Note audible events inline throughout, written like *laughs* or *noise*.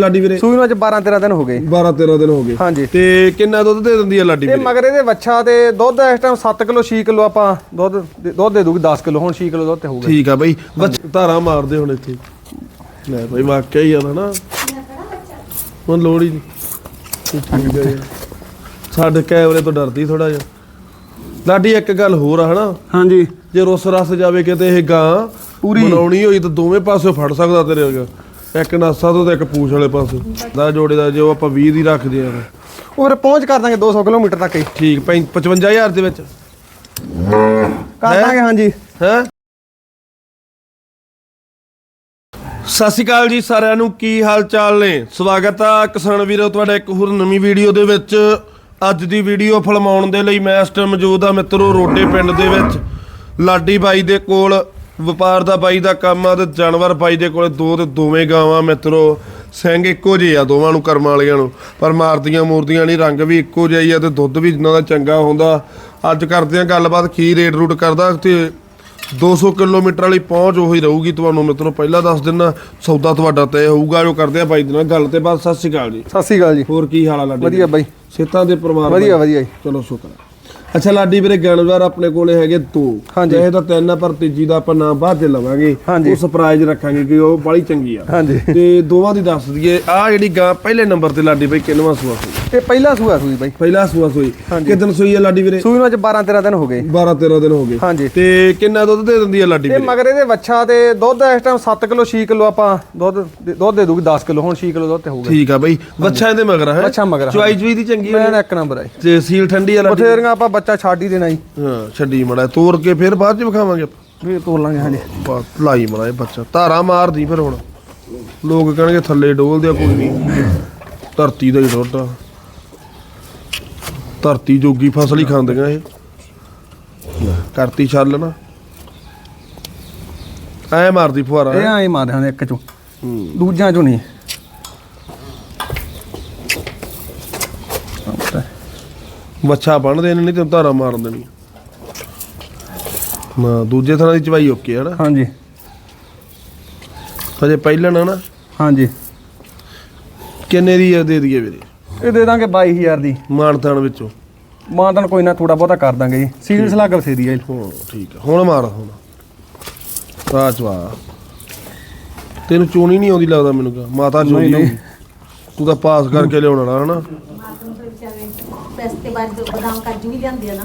ਲਾਡੀ ਵੀਰੇ? ਸੂਈ ਨੂੰ ਅੱਜ 12 13 ਦਿਨ ਹੋ ਗਏ। 12 13 ਦਿਨ ਹੋ ਗਏ। ਹਾਂਜੀ। ਤੇ ਕਿੰਨਾ ਦੁੱਧ ਦੇ ਦਿੰਦੀ ਹੈ ਲਾਡੀ ਇਹ ਵੀਰੇ? ਮਗਰ ਇਹਦੇ ਵੱਛਾ ਤੇ ਦੁੱਧ ਇਸ ਟਾਈਮ 7 ਕਿਲੋ 6 ਕਿਲੋ ਆਪਾਂ ਦੁੱਧ ਦੁੱਧ ਦੇ ਦੂਗੀ 10 ਕਿਲੋ ਹੁਣ 6 ਕਿਲੋ ਦੁੱਧ ਤੇ ਹੋਊਗਾ। ਠੀਕ ਆ ਬਈ। ਬੱਚ- ਧਾਰਾਂ ਮਾਰਦੇ ਹੁਣ ਇੱਥੇ। ਲੈ ਬਈ ਵਾਕਿਆ ਹੀ ਆ ਨਾ ਹੁਣ ਲੋੜ ਹੀ ਨਹੀਂ। ਆ। ਸਾਡੇ ਕੈਮਰੇ ਤੋਂ ਡਰਦੀ ਥੋੜਾ ਜਿਹਾ। ਲਾਡੀ ਇੱਕ ਗੱਲ ਹੋਰ ਆ ਹਨਾ? ਹਾਂਜੀ। ਜੇ ਰੁੱਸ ਰਸ ਜਾਵੇ ਕਿਤੇ ਇਹ ਗਾਂ ਪੂਰੀ। ਬਣਾਉਣੀ ਹੋਈ ਤਾਂ ਦੋਵੇਂ ਪਾਸੇ ਫੜ ਸਕਦਾ ਤੇਰੇ ਵਰਗਾ। ਇੱਕ ਨਾਸਾ ਤੋਂ ਤੇ ਇੱਕ ਪੂਛ ਵਾਲੇ ਪਾਸੇ। ਦਾ ਜੋੜੇ ਦਾ ਜੋ ਆਪਾਂ 20 ਦੀ ਰੱਖਦੇ ਆ। ਉਹ ਫਿਰ ਪਹੁੰਚ ਕਰ ਦਾਂਗੇ 200 ਕਿਲੋਮੀਟਰ ਤੱਕ ਹੀ। ਠੀਕ ਪੈਂ- 55000 ਦੇ ਵਿੱਚ। ਕਰ ਦਾਂਗੇ ਹਾਂਜੀ। ਹੈ? ਸਤਿ ਸ਼੍ਰੀ ਅਕਾਲ ਜੀ ਸਾਰਿਆਂ ਨੂੰ ਕੀ ਹਾਲ ਚਾਲ ਨੇ? ਸਵਾਗਤ ਆ ਕਿਸਾਨ ਵੀਰੋ ਤੁਹਾਡਾ ਇੱਕ ਹੋਰ ਨਵੀਂ ਵੀਡੀਓ ਦੇ ਵਿੱਚ। ਅੱਜ ਦੀ ਵੀਡੀਓ ਫਿਲਮਾਉਣ ਦੇ ਲਈ ਮੈਂ ਇਸ ਟਾਈਮ ਮੌਜੂਦ ਆ ਮਿੱਤਰੋ ਰੋਡੇ ਪਿੰਡ ਦੇ ਵਿੱਚ। ਲਾਡੀ ਬਾਈ ਦੇ ਕੋਲ ਵਪਾਰ ਦਾ ਬਾਈ ਦਾ ਕੰਮ ਆ ਤੇ ਜਾਨਵਰ ਬਾਈ ਦੇ ਕੋਲੇ ਦੋ ਤੇ ਦੋਵੇਂ ਗਾਵਾਂ ਮਿੱਤਰੋ। ਸਿੰਘ ਇੱਕੋ ਜਿਹੇ ਆ ਦੋਵਾਂ ਨੂੰ ਕਰਮ ਵਾਲਿਆਂ ਨੂੰ। ਪਰ ਮਾਰਦੀਆਂ ਮੂਰਦੀਆਂ ਨਹੀਂ ਰੰਗ ਵੀ ਇੱਕੋ ਜਿਹਾ ਹੀ ਆ ਤੇ ਦੁੱਧ ਵੀ ਇਹਨਾਂ ਦਾ ਚੰਗਾ ਹੁੰਦਾ। ਅੱਜ ਕਰਦੇ ਆ ਗੱਲਬਾਤ ਕੀ ਰੇਟ ਰੂਟ ਕਰਦਾ ਤੇ 200 ਕਿਲੋਮੀਟਰ ਵਾਲੀ ਪਹੁੰਚ ਉਹੀ ਰਹੂਗੀ ਤੁਹਾਨੂੰ ਮਿੱਤਰੋ। ਪਹਿਲਾਂ ਦੱਸ ਦਿੰਨਾ ਸੌਦਾ ਤੁਹਾਡਾ ਤੈਅ ਹੋਊਗਾ ਜੋ ਕਰਦੇ ਆ ਬਾਈ ਦੇ ਨਾਲ ਗੱਲ ਤੇ ਬਾਅਦ ਸਤਿ ਸ਼੍ਰੀ ਅਕਾਲ ਜੀ। ਸਤਿ ਸ੍ਰੀ ਅਕਾਲ ਜੀ। ਹੋਰ ਕੀ ਹਾਲ ਆ ਲਾਡੀ ਵਧੀਆ ਬਾਈ। ਸੇਤਾਂ ਦੇ ਪਰਿਵਾਰ ਵਧੀਆ? ਵਧੀਆ ਜੀ। ਚਲੋ ਸ਼ੁਕਰ ਅੱਛਾ ਲਾਡੀ ਵੀਰੇ ਜਾਨਵਰ ਆਪਣੇ ਕੋਲੇ ਹੈਗੇ ਦੋ। ਹਾਂਜੀ। ਇਹ ਤਾਂ ਤਿੰਨ ਆ ਪਰ ਤੀਜੀ ਦਾ ਆਪਾਂ ਨਾਮ ਬਾਅਦ ਚ ਲਵਾਂਗੇ। ਉਹ ਸਰਪ੍ਰਾਈਜ਼ ਰੱਖਾਂਗੇ ਕਿ ਉਹ ਬੜੀ ਚੰਗੀ ਆ। ਹਾਂਜੀ। ਤੇ ਦੋਵਾਂ ਦੀ ਦੱਸ ਦਈਏ ਆ ਜਿਹੜੀ ਗਾਂ ਪਹਿਲੇ ਨੰਬਰ ਤੇ ਲਾਡੀ ਬਾਈ ਕਿੰਨਵਾਂ ਸੂਆ ਸੂਈ? ਇਹ ਪਹਿਲਾ ਸੂਆ ਸੂਈ ਬਾਈ। ਪਹਿਲਾ ਸੂਆ ਸੂਈ। ਕਿਦਨ ਸੂਈ ਹੈ ਲਾਡੀ ਵੀਰੇ? ਸੂਈ ਨੂੰ ਅੱਜ 12 13 ਦਿਨ ਹੋ ਗਏ। 12 13 ਦਿਨ ਹੋ ਗਏ। ਹਾਂਜੀ। ਤੇ ਕਿੰਨਾ ਦੁੱਧ ਦੇ ਦਿੰਦੀ ਹੈ ਲਾਡੀ ਇਹ ਵੀਰੇ? ਮਗਰ ਇਹਦੇ ਵੱਛਾ ਤੇ ਦੁੱਧ ਇਸ ਟਾਈਮ 7 ਕਿਲੋ 6 ਕਿਲੋ ਆਪਾਂ ਦੁੱਧ ਦੁੱਧ ਦੇ ਦੂਗੀ 10 ਕਿਲੋ। ਹੁਣ 6 ਕਿਲੋ ਦੁੱਧ ਤੇ ਹੋਊਗਾ। ਠੀਕ ਆ ਬਾਈ। ਬੱਚਾ ਇਹਦੇ ਮਗਰ ਹੈ? ਬੱਚਾ ਮਗਰ, ਚੁਆਈ ਚੁਈ ਦੀ ਚੰਗੀ ਮੈਂ ਹੈ ਇੱਕ ਨੰਬਰ ਆਈ ਤੇ ਸੀਲ ਠੰਡੀ ਆ ਲਾਡੀ। ਬਥੇਰੀਆਂ ਆਪਾਂ ਬੱਚਾ ਛੱਡ ਹੀ ਦੇਣਾ ਜੀ। ਹਾਂ ਛੱਡੀ ਮੜਾ ਤੋੜ ਕੇ ਫਿਰ ਬਾਅਦ ਚ ਵਿਖਾਵਾਂਗੇ ਆਪਾਂ। ਵੀ ਤੋੜ ਲਾਂਗੇ ਹਾਂਜੀ। ਬਾ ਲਾਈ ਮੜਾ ਇਹ ਬੱਚਾ। ਧਾਰਾ ਮਾਰਦੀ ਫਿਰ ਹੁਣ। ਲੋਕ ਕਹਿਣਗੇ ਥੱਲੇ ਡੋਲਦੇ ਆ ਕੋਈ ਨਹੀਂ। ਧਰਤੀ ਦਾ ਹੀ ਦੁੱਧ ਆ ਧਰਤੀ ਜੋਗੀ ਫਸਲ ਹੀ ਖਾਂਦੀਆਂ ਇਹ। ਕਰਤੀ ਛੱਲ ਨਾ। ਐ ਮਾਰਦੀ ਫੁਹਾਰਾ। ਇਹ ਆਏ ਮਾਰਦੇ ਹਾਂ ਇੱਕ ਚੋਂ। ਦੂਜਿਆਂ ਚੋਂ ਨਹੀਂ। ਬੱਚਾ ਬੰਨਦੇ ਨੇ ਨਹੀਂ ਤੇ ਧਾਰਾ ਮਾਰ ਦੇਣੀ ਨਾ ਦੂਜੇ ਥਾਂ ਦੀ ਚਵਾਈ ਓਕੇ ਹੈ ਨਾ। ਹਾਂਜੀ। ਹਜੇ ਪਹਿਲਾਂ ਨਾ ਨਾ। ਹਾਂਜੀ। ਕਿੰਨੇ ਦੀ ਆ ਦੇ ਦਈਏ ਵੀਰੇ? ਇਹ ਦੇ ਦਾਂਗੇ 22000 ਦੀ। ਮਾਨਤਾਨ ਵਿੱਚੋਂ। ਮਾਨਤਨ ਕੋਈ ਨਾ ਥੋੜਾ ਬਹੁਤਾ ਕਰ ਦਾਂਗੇ ਜੀ। ਸੀਰੀਅਸ ਲੱਗ ਬਸੇਰੀ ਆ ਜੀ। ਹਾਂ ਠੀਕ ਹੈ ਹੁਣ ਮਾਰ ਹੁਣ। ਆ ਚਵਾ ਤੈਨੂੰ ਚੋਣੀ ਨਹੀਂ ਆਉਂਦੀ ਲੱਗਦਾ ਮੈਨੂੰ ਕਾ ਮਾਤਾ ਚੋਣੀ ਨਹੀਂ। ਹੋਊਗੀ। ਤੂੰ ਤਾਂ ਪਾਸ ਕਰਕੇ ਲਿਆਉਣਾ ਨਾ ਹਨਾ? ਪੈਸੇ ਬਾਅਦ ਬਦਾਮ ਕਾਜੂ ਵੀ ਲਿਆਂਦੇ ਆ ਨਾ।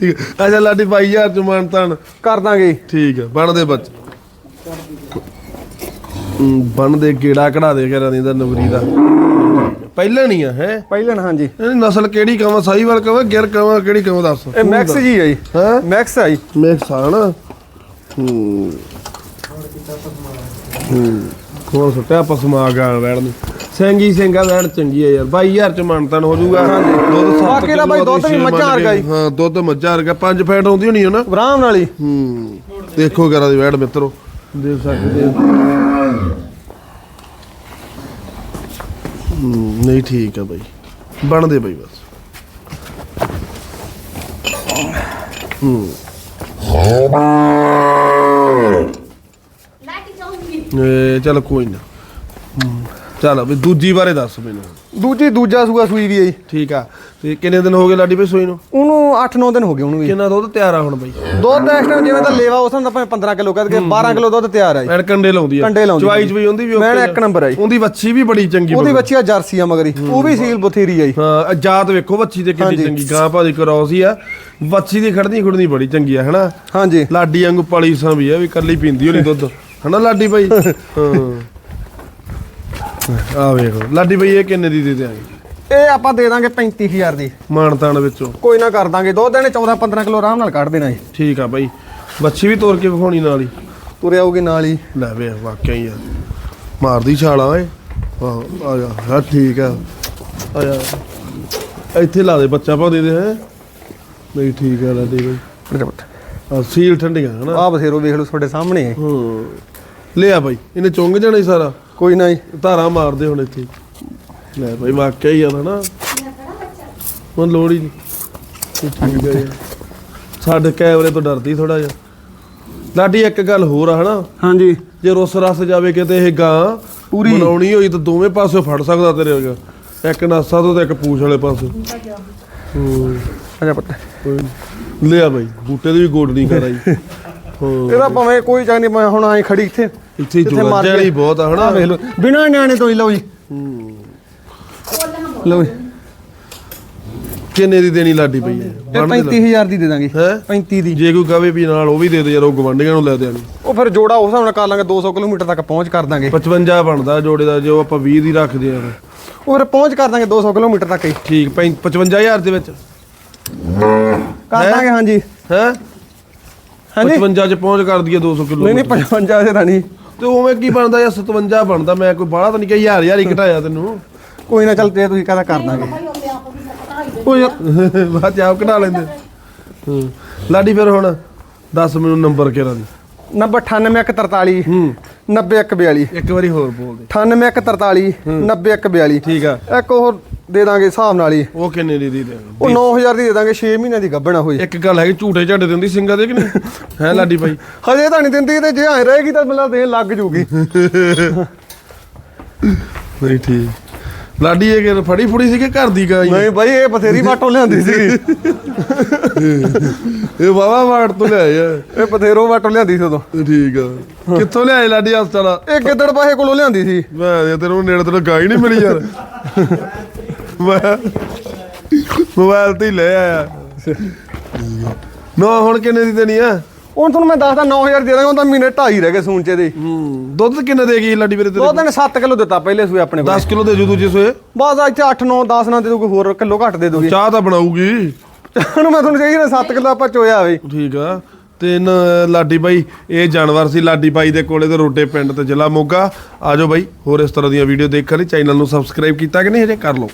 ਠੀਕ। ਹੈ। ਅੱਛਾ ਲਾਡੀ 22000 ਚ ਮਾਨਤਾਨ ਕਰ ਦਾਂਗੇ। ਠੀਕ ਹੈ ਬਣਦੇ ਬੱਚ ਬਣਦੇ ਗੇੜਾ ਕਢਾ ਦੇ ਕਰਾਂ ਦੀ ਦਾ ਨਵਰੀ ਦਾ। ਪਹਿਲਾਂ ਨਹੀਂ ਆ ਹੈ? ਪਹਿਲਣ ਹਾਂਜੀ। ਇਹ ਨਸਲ ਕਿਹੜੀ ਕਵਾਂ ਸਾਈਵਾਲ ਕਵਾਂ ਗਿਰ ਕਵਾਂ ਕਿਹੜੀ ਕਵਾਂ ਦੱਸ। ਇਹ ਮੈਕਸ ਜੀ ਆ ਜੀ। ਹੈ? ਮੈਕਸ ਆ ਜੀ। ਮਿਕਸ ਆ ਨਾ? ਹੂੰ। ਹੂੰ। ਕੋਲ ਸੁੱਟਿਆ ਪਸਮਾ ਗਾ ਵੈਣ ਨੂੰ। ਸਿੰਘੀ ਸਿੰਘਾ ਵੈਣ ਚੰਗੀ ਆ ਯਾਰ। 22000 ਚ ਮਾਨਤਨ ਹੋ ਜਾਊਗਾ। ਦੁੱਧ ਸੱਤ ਬਾਕੀ ਦਾ ਬਾਈ ਦੁੱਧ ਵੀ ਮੱਝਾਂ ਮੰਨ ਵਰਗਾ। ਹੀ। ਹਾਂ ਦੁੱਧ ਮੱਝਾਂ ਵਰਗਾ। 5 ਫੈਟ ਆਉਂਦੀ ਹੋਣੀ ਹੈ ਨਾ? ਆਰਾਮ ਨਾਲ ਹੀ ਹੂੰ ਦੇਖੋ ਕਰਾ ਦੀ ਵੈੜ ਮਿੱਤਰੋ। ਦੇਖ ਸਕਦੇ ਹੋ ਹੂੰ ਨਹੀਂ ਠੀਕ ਆ ਬਾਈ। ਬਣਦੇ ਬਾਈ ਬਸ। ਹੂੰ। ਲੈ ਕੇ ਜਾਊਂਗੀ। ਇਹ ਚੱਲ ਕੋਈ ਨਾ। ਹੂੰ, ਚੱਲ ਵੀ ਦੂਜੀ ਬਾਰੇ ਦੱਸ ਮੈਨੂੰ। ਦੂਜੀ ਦੂਜਾ ਸੂਆ ਸੂਈ ਵੀ ਜੀ। ਠੀਕ ਆ। ਤੇ ਕਿੰਨੇ ਦਿਨ ਹੋ ਗਏ ਲਾਡੀ ਬਈ ਸੋਈ ਨੂੰ? ਉਹਨੂੰ 8-9 ਦਿਨ ਹੋ ਗਏ ਉਹਨੂੰ ਵੀ। ਕਿੰਨਾ ਦੁੱਧ ਤਿਆਰ ਆ ਹੁਣ ਬਾਈ? ਦੁੱਧ ਇਸ ਟਾਈਮ ਜਿਵੇਂ ਤਾਂ ਲੇਵਾ ਉਸ ਨੂੰ ਆਪਾਂ 15 ਕਿਲੋ ਕਹਿ ਕੇ 12 ਕਿਲੋ ਦੁੱਧ ਤਿਆਰ ਆ ਜੀ। ਐਨ ਕੰਡੇ ਲਾਉਂਦੀ ਆ। ਕੰਡੇ ਲਾਉਂਦੀ ਚਵਾਈ ਚਵਾਈ ਉਹਦੀ ਵੀ ਮੈਂ ਇੱਕ ਨੰਬਰ ਆ ਜੀ। ਉਹਦੀ ਵੱਛੀ ਵੀ ਬੜੀ ਚੰਗੀ ਉਹਦੀ। ਬੱਚੀ ਆ ਜਰਸੀ ਆ ਮਗਰੀ ਉਹ ਵੀ ਸੀਲ ਬਥੇਰੀ ਆ ਜੀ। ਹਾਂ ਜਾਤ ਵੇਖੋ ਵੱਛੀ ਤੇ ਕਿੰਨੀ ਹਾਂਜੀ। ਚੰਗੀ ਗਾਂ ਭਾਦੀ ਕਰੌਸ ਹੀ ਆ। ਵੱਛੀ ਦੀ ਖੜਨੀ ਖੁੜਨੀ ਬੜੀ ਚੰਗੀ ਆ ਹਨਾ? ਹਾਂਜੀ। ਲਾਡੀ ਵਾਂਗੂ ਪਲੀ ਸਾਂ ਵੀ ਆ ਵੀ ਕੱਲੀ ਪੀਂਦੀ ਹੋਣੀ ਦੁੱਧ। ਹਨਾ ਲਾਡੀ ਬਾਈ? *laughs* ਹਾਂ। ਆ ਵੇਖੋ ਲਾਡੀ ਬਾਈ ਇਹ ਕਿੰਨੇ ਦੀ ਦੇ ਦਿਆਂਗੇ? ਇਹ ਆਪਾਂ ਦੇ ਦਾਂਗੇ 35000 ਦੀ। ਮਾਨਤਾਨ ਵਿੱਚੋਂ। ਕੋਈ ਨਾ ਕਰ ਦਾਂਗੇ। ਦੁੱਧ ਇਹਨੇ 14-15 ਕਿਲੋ ਆਰਾਮ ਨਾਲ ਕੱਢ ਦੇਣਾ ਜੀ ਠੀਕ ਆ ਬਾਈ। ਵੱਛੀ ਵੀ ਤੋੜ ਕੇ ਵਿਖਾਉਣੀ ਨਾਲ ਹੀ। ਤੁਰੇ ਆਊਗੀ ਨਾਲ ਹੀ। ਲੈ ਵੇ ਵਾਕਿਆ ਹੀ ਆ। ਮਾਰਦੀ ਛਾਲਾ ਓਏ। ਆਹ ਆ ਜਾ। ਹਾਂ ਠੀਕ ਆ। ਆ ਜਾ। ਇੱਥੇ ਲਾ ਦੇ ਬੱਚਾ ਪਾ ਦੇ ਦੇ ਹੈ। ਨਹੀਂ ਠੀਕ ਆ ਲਾਡੀ ਬਾਈ। ਆ ਸੀਲ ਠੰਡੀਆਂ ਹਨਾ। ਆ ਬਥੇਰੋ ਵੇਖ ਲਓ ਤੁਹਾਡੇ ਸਾਹਮਣੇ। ਹੈ। ਹੂੰ ਲਿਆ ਬਾਈ ਇਹਨੇ ਚੁੰਗ ਜਾਣਾ ਹੀ ਸਾਰਾ। ਕੋਈ ਨਾ ਜੀ ਧਾਰਾ ਮਾਰਦੇ ਹੁਣ ਇੱਥੇ। ਲੈ ਬਾਈ ਵਾਕਿਆ ਹੀ ਆ ਨਾ ਹੁਣ ਲੋੜ ਹੀ ਨਹੀਂ। ਠੀਕ ਹੈ ਯਾਰ। ਸਾਡੇ ਕੈਮਰੇ ਤੋਂ ਡਰਦੀ ਥੋੜਾ ਜਿਹਾ। ਲਾਡੀ ਇੱਕ ਗੱਲ ਹੋਰ ਆ ਹਨਾ? ਹਾਂਜੀ। ਜੇ ਰੁੱਸ ਰਸ ਜਾਵੇ ਕਿਤੇ ਇਹ ਗਾਂ ਪੂਰੀ। ਬਣਾਉਣੀ ਹੋਈ ਤਾਂ ਦੋਵੇਂ ਪਾਸੇ ਫੜ ਸਕਦਾ ਤੇਰੇ ਵਰਗਾ। ਇੱਕ ਨਾਸਾ ਤੋਂ ਤੇ ਇੱਕ ਪੂਛ ਵਾਲੇ ਪਾਸੇ ਹੂੰ ਅਜਾ ਪੁੱਤ। ਕੋਈ ਨੀ। ਲਿਆ ਬਾਈ ਬੂਟੇ ਦੀ ਵੀ ਗੋਡ ਨਹੀਂ ਕਰਾਈ ਹਾਂ ਇਹਦਾ ਭਾਵੇਂ ਕੋਈ ਚਾਹ ਨਹੀਂ ਮੈਂ ਹੁਣ ਆਈ ਖੜੀ ਇੱਥੇ। ਇੱਥੇ ਜੁੜਾ ਗਿਆ। ਬਹੁਤ ਆ ਹਨਾ? ਵੇਖ ਲਓ ਬਿਨਾ ਨਿਆਣੇ ਤੋਂ ਹੀ ਲਓ ਜੀ। ਲਓ ਜੀ। ਕਿੰਨੇ ਦੀ ਦੇਣੀ ਲਾਡੀ ਪਈ ਹੈ? ਇਹ 35000 ਦੀ ਦੇ ਦਾਂਗੇ। ਹੈ? 35 ਦੀ। ਜੇ ਕੋਈ ਕਵੇ ਵੀ ਨਾਲ ਉਹ ਵੀ ਦੇ ਦੇ ਯਾਰ ਉਹ ਗਵੰਡੀਆਂ ਨੂੰ ਲੈ ਦੇਣੀ। ਉਹ ਫਿਰ ਜੋੜਾ ਉਸ ਹਿਸਾਬ ਨਾਲ ਕਰ ਲਾਂਗੇ 200 ਕਿਲੋਮੀਟਰ ਤੱਕ ਪਹੁੰਚ ਕਰ ਦਾਂਗੇ। 55 ਬਣਦਾ ਜੋੜੇ ਦਾ ਜੋ ਆਪਾਂ 20 ਦੀ ਰੱਖਦੇ ਆ। ਉਹ ਫਿਰ ਪਹੁੰਚ ਕਰ ਦਾਂਗੇ 200 ਕਿਲੋਮੀਟਰ ਤੱਕ ਹੀ। ਠੀਕ ਪੈਂ- 55000 ਦੇ ਵਿੱਚ। ਕਰ ਦਾਂਗੇ ਹਾਂਜੀ। ਹੈ? ਹਾਂਜੀ? 55 ਚ ਪਹੁੰਚ ਕਰ ਦਈਏ 200 ਕਿਲੋ ਨਹੀਂ ਨਹੀਂ 55 ਦੇ ਤਾਂ ਨਹੀਂ। ਤੇ ਉਵੇਂ ਕੀ ਬਣਦਾ ਯਾਰ 57 ਬਣਦਾ ਮੈਂ ਕੋਈ ਬਾਹਲਾ ਤਾਂ ਨਹੀਂ ਕਿ ਹਜ਼ਾਰ ਹਜ਼ਾਰ ਹੀ ਘਟਾਇਆ ਤੈਨੂੰ। ਕੋਈ ਨਾ ਚੱਲ ਤੇ ਤੁਸੀਂ ਕਹਦਾ ਕਰ ਦਾਂਗੇ। ਹੀ ਉਹ ਯਾਰ ਬਾਅਦ ਚ ਆਪ ਘਟਾ ਲੈਂਦੇ। ਹੂੰ ਲਾਡੀ ਫਿਰ ਹੁਣ ਦੱਸ ਮੈਨੂੰ ਨੰਬਰ ਕਿਹੜਾ ਦੀ। 98143 ਹੂੰ। 90142 ਇੱਕ ਵਾਰੀ ਹੋਰ ਬੋਲ ਦੇ। 98143 90142 ਠੀਕ ਆ। ਇੱਕ ਉਹ ਦੇ ਦਾਂਗੇ ਹਿਸਾਬ ਨਾਲ ਹੀ। ਉਹ ਕਿੰਨੇ ਦੀ ਦੀ ਦੇ ਉਹ 9000 ਦੀ ਦੇ ਦਾਂਗੇ 6 ਮਹੀਨਿਆਂ ਦੀ ਗੱਭਣਾ ਹੋਈ ਇੱਕ ਗੱਲ ਹੈ ਕਿ ਝੂਠੇ ਝਾੜੇ ਦਿੰਦੀ ਸਿੰਘਾਂ ਦੇ ਕਿ ਨਹੀਂ? ਹੈ ਲਾਡੀ ਭਾਈ? ਹਜੇ ਤਾਂ ਨਹੀਂ ਦਿੰਦੀ ਤੇ ਜੇ ਐ ਰਹੇਗੀ ਤਾਂ ਮੈਨੂੰ ਦੇਣ ਲੱਗ ਜੂਗੀ। *laughs* ਨਹੀਂ ਠੀਕ। ਲਾਡੀ ਇਹ ਕਿ ਫੜੀ ਫੁੜੀ ਸੀ ਕਿ ਘਰ ਦੀ ਗਾਈ? ਨਹੀਂ ਬਾਈ ਇਹ ਬਥੇਰੀ ਬਾਟੋ ਲਿਆਂਦੀ ਸੀ। ਇਹ ਵਾਵਾ ਵਾੜ ਤੋਂ ਲਿਆਇਆ ਇਹ ਬਥੇਰੋ ਬਾਟੋ ਲਿਆਂਦੀ ਸੀ ਉਦੋਂ। ਠੀਕ ਆ। ਕਿੱਥੋਂ ਲਿਆਏ ਲਾਡੀ ਹਸਪਤਾਲ ਇਹ ਗਿੱਦੜ ਬਾਹੇ ਕੋਲੋਂ ਲਿਆਂਦੀ ਸੀ। ਮੈਂ ਤੈਨੂੰ ਨੇੜੇ ਤੈਨੂੰ ਗਾਈ ਨਹੀਂ ਮਿਲੀ ਯਾਰ। ਮੈਂ ਮੋਬਾਈਲ ਤੇ ਹੀ ਲੈ ਆਇਆ। ਨਾ ਹੁਣ ਕਿੰਨੇ ਦੀ ਦੇਣੀ ਆ? ਹੁਣ ਤੁਹਾਨੂੰ ਮੈਂ ਦੱਸਦਾ 9000 ਦੇ ਦਾਂਗਾ ਉਹਦਾ ਮਹੀਨੇ ਢਾਈ ਰਹਿ ਗਏ ਸੂਨਚੇ ਦੇ ਹੂੰ ਦੁੱਧ ਕਿੰਨੇ ਦੇ ਗਈ ਲਾਡੀ ਵੀਰੇ ਦੋ ਤੇਰੇ ਦਿਨ 7 ਕਿਲੋ ਦਿੱਤਾ ਪਹਿਲੇ ਸੂਏ ਆਪਣੇ ਕੋਲ। 10 ਕਿਲੋ ਦੇ ਜੂ ਦੂਜੇ ਸੋਏ? ਬਸ ਇੱਥੇ 8 9 10 ਨਾ ਦੇ ਦੂਗੇ ਹੋਰ ਕਿਲੋ ਘੱਟ ਦੇ ਦੂਗੀ। ਚਾਹ ਤਾਂ ਬਣਾਊਗੀ। ਹੁਣ ਮੈਂ ਤੁਹਾਨੂੰ ਚਾਹੀਦਾ 7 ਕਿਲੋ ਆਪਾਂ ਚੋਇਆ ਵੇ। ਠੀਕ ਆ। ਤੇ ਨ ਲਾਡੀ ਬਾਈ ਇਹ ਜਾਨਵਰ ਸੀ ਲਾਡੀ ਬਾਈ ਦੇ ਕੋਲੇ ਤੇ ਰੋਡੇ ਪਿੰਡ ਤੇ ਜ਼ਿਲ੍ਹਾ ਮੋਗਾ। ਆਜੋ ਬਾਈ ਹੋਰ ਇਸ ਤਰ੍ਹਾਂ ਦੀਆਂ ਵੀਡੀਓ ਦੇਖਣ ਲਈ। ਚੈਨਲ ਨੂੰ ਸਬਸਕ੍ਰਾਈਬ ਕੀਤਾ ਕਿ ਨਹੀਂ ਹਜੇ? ਕਰ ਲਓ।